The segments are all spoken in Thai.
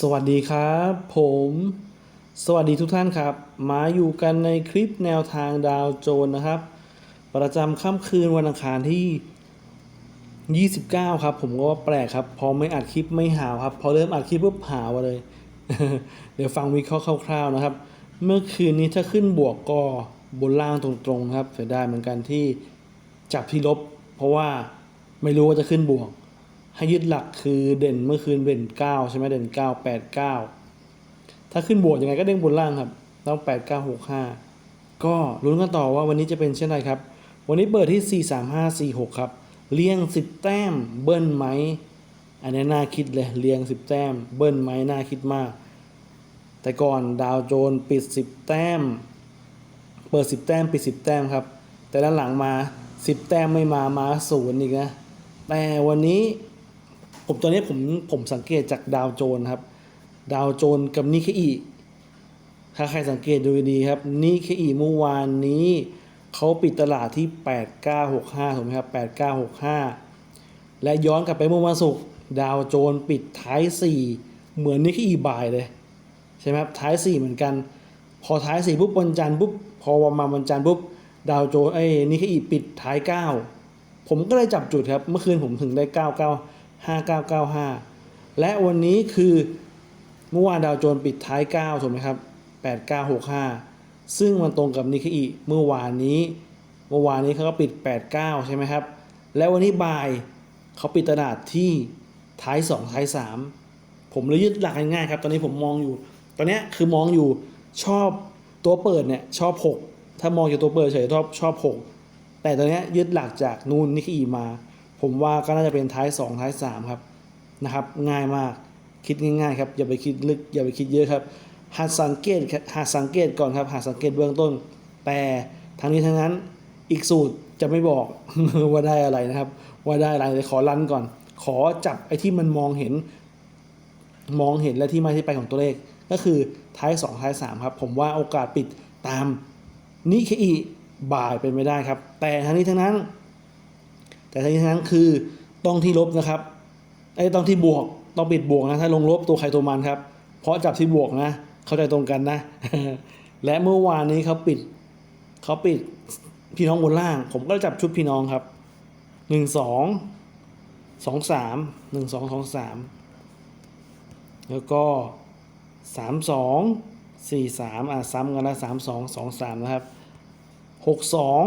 สวัสดีครับ ผม สวัสดีทุกท่านครับ มาอยู่กันในคลิปแนวทางดาวโจนนะครับ ประจำค่ำคืนวันอังคารที่ 29 ครับ ผมก็ว่าแปลกครับ พอไม่อัดคลิปไม่หาวครับ พอเริ่มอัดคลิปปุ๊บหาวเลย เดี๋ยวฟังวิเคราะห์คร่าวๆนะครับ เมื่อคืนนี้ถ้าขึ้นบวกก็บนล่างตรงๆครับเสียดายเหมือนกันที่จับที่ลบ เพราะว่าไม่รู้ว่าจะขึ้นบวก ให้ยึดหลักคือเด่นเมื่อคืนเด่น9ใช่ไหมเด่น9 8 9ถ้าขึ้นบวกยังไงก็เด้งบนล่างครับต้อง8 9 6 5ก็ลุ้นกันต่อว่าวันนี้จะเป็นเช่นไรครับ วันนี้เปิดที่ 4 3 5 4 6 ครับ เลี้ยง 10 แต้มเบิ้ลไหม อันนี้น่าคิดเลย เลี้ยง 10 แต้มเบิ้ลไหมน่าคิดมาก แต่ก่อนดาวโจนปิด 10 แต้ม เปิด 10 แต้มปิด 10 แต้มครับ แต่ด้านหลังมา 10 แต้มไม่มามาศูนย์อีกนะ แต่วันนี้ ผมตอนนี้ผมผมสังเกตจากดาวโจนครับ ดาวโจนกับนิเคอีถ้าใครสังเกตดูดีครับนิเคอีเมื่อวานนี้เขาปิดตลาดที่ 8965 ถูกไหมครับ 8965 และย้อนกลับไปเมื่อวันศุกร์ดาวโจนปิดท้าย 4 เหมือนนิเคอีบ่ายเลย ใช่ไหมครับ ท้าย 4 เหมือนกัน พอท้าย 4 ปุ๊บวันจันทร์ปุ๊บ พอวันมาวันจันทร์ปุ๊บ ดาวโจนไอ้นิเคอีปิดท้าย 9 ผมก็เลยจับจุดครับ เมื่อคืนผมถึงได้ 99 5995 และวันนี้คือเมื่อวานดาวโจนปิดท้าย 9 ถูกไหมครับ 8965 ซึ่งมันตรงกับนิเคอีเมื่อวานนี้ เมื่อวานนี้เขาก็ปิด 89 ใช่ไหมครับ และวันนี้บ่ายเขาปิดตลาดที่ท้าย 2 ท้าย 3 ผมเลยยึดหลักง่ายๆครับ ตอนนี้ผมมองอยู่ ตอนนี้คือมองอยู่ชอบตัวเปิดเนี่ยชอบ 6 ถ้ามองจากตัวเปิดเฉยชอบชอบ 6 แต่ตอนนี้ยึดหลักจากนูนนิเคอีมา ผมว่าก็น่าจะเป็นท้าย 2 ท้าย 3 ครับนะครับง่ายมากคิดง่ายๆครับอย่าไปคิดลึกอย่าไปคิดเยอะครับหัดสังเกตหัดสังเกตก่อนครับหัดสังเกตเบื้องต้น แต่ทั้งนี้ทั้งนั้นอีกสูตรจะไม่บอกว่าได้อะไรนะครับ ว่าได้อะไรเลยขอรันก่อน ขอจับไอ้ที่มันมองเห็น มองเห็นและที่มาที่ไปของตัวเลข ก็คือท้าย 2 ท้าย 3 ครับ ผมว่าโอกาสปิดตามนิเคอีบ่ายเป็นไม่ได้ครับ แต่ทั้งนี้ทั้งนั้น แต่ทั้งนี้ทั้งนั้นคือต้องที่ลบนะครับไอ้ต้องที่บวกต้องปิดบวกนะถ้าลงลบตัวใครตัวมันครับ เพราะจับที่บวกนะ เข้าใจตรงกันนะ และเมื่อวานนี้เขาปิดเขาปิดพี่น้องบนล่าง ผมก็จับชุดพี่น้องครับหนึ่งสองสองสามหนึ่งสองสองสามแล้วก็สามสองสี่สามอะซ้ำกันนะสามสองสองสามนะครับหกสอง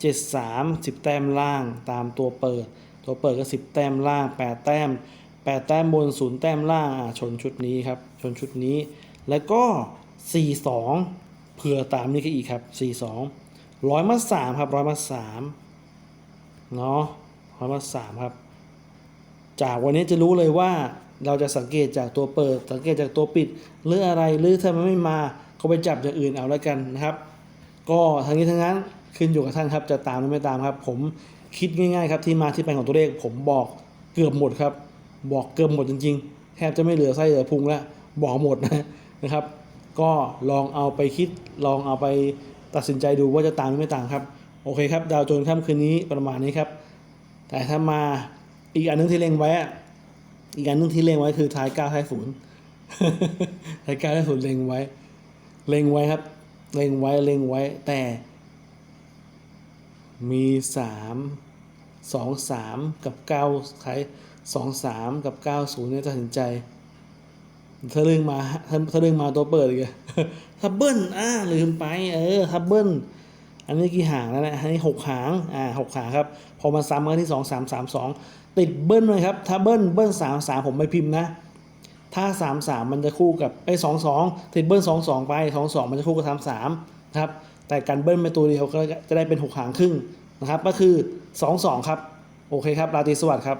เจ็ดสามสิบแต้มล่างตามตัวเปิด ตัวเปิดก็สิบแต้มล่างแปดแต้มแปดแต้มบนศูนย์แต้มล่างอะชนชุดนี้ครับ ชนชุดนี้ แล้วก็สี่สองเผื่อตามนี้ก็อีกครับสี่สองร้อยมาสามครับร้อยมาสามเนาะร้อยมาสามครับ จากวันนี้จะรู้เลยว่าเราจะสังเกตจากตัวเปิด สังเกตจากตัวปิดหรืออะไรหรือถ้ามันไม่มาก็ไปจับอย่างอื่นเอาแล้วกันนะครับ ก็ทั้งนี้ทั้งนั้น ขึ้นอยู่กับท่านครับจะตามหรือไม่ตามครับ ผมคิดง่ายๆครับที่มาที่ไปของตัวเลข ผมบอกเกือบหมดครับ บอกเกือบหมดจริงๆแทบจะไม่เหลือไส้เหลือพุงแล้วบอกหมดนะนะครับ ก็ลองเอาไปคิดลองเอาไปตัดสินใจดูว่าจะตามหรือไม่ตามครับ โอเคครับ ดาวโจนส์ค่ำคืนนี้ประมาณนี้ครับ แต่ถ้ามาอีกอันนึงที่เล็งไว้อะอีกอันนึงที่เล็งไว้คือท้ายเก้าท้ายศูนย์ท้ายเก้าท้ายศูนย์เล็งไว้ เล็งไว้ครับ เล็งไว้เล็งไว้แต่ มีสามสองสามกับเก้าท้สองสามกับเก้าศูนย์เนี่ยตัดสินใจถ้าเรื่องมาถ้าถ้าเรื่องมาตัวเปิดอีกอะถ้าเบิ้ลอ่าลืมไปเออถ้าเบิ้ลอันนี้กี่หางแล้วนะอันนี้หกหางอ่าหกหางครับพอมาซ้ำกันที่สองสามสามสองติดเบิ้ลเลยครับถ้าเบิ้ลเบิ้ลสามสามผมไม่พิมพ์นะ ถ้าสามสามมันจะคู่กับไอ้สองสองติดเบิ้ลสองสองไปสองสองมันจะคู่กับสามสาม นะครับ แต่การเบิ้ลเป็นตัวเดียวก็จะได้เป็นหกหางครึ่งนะครับ ก็คือสองสองครับ โอเคครับ ราตรีสวัสดิ์ครับ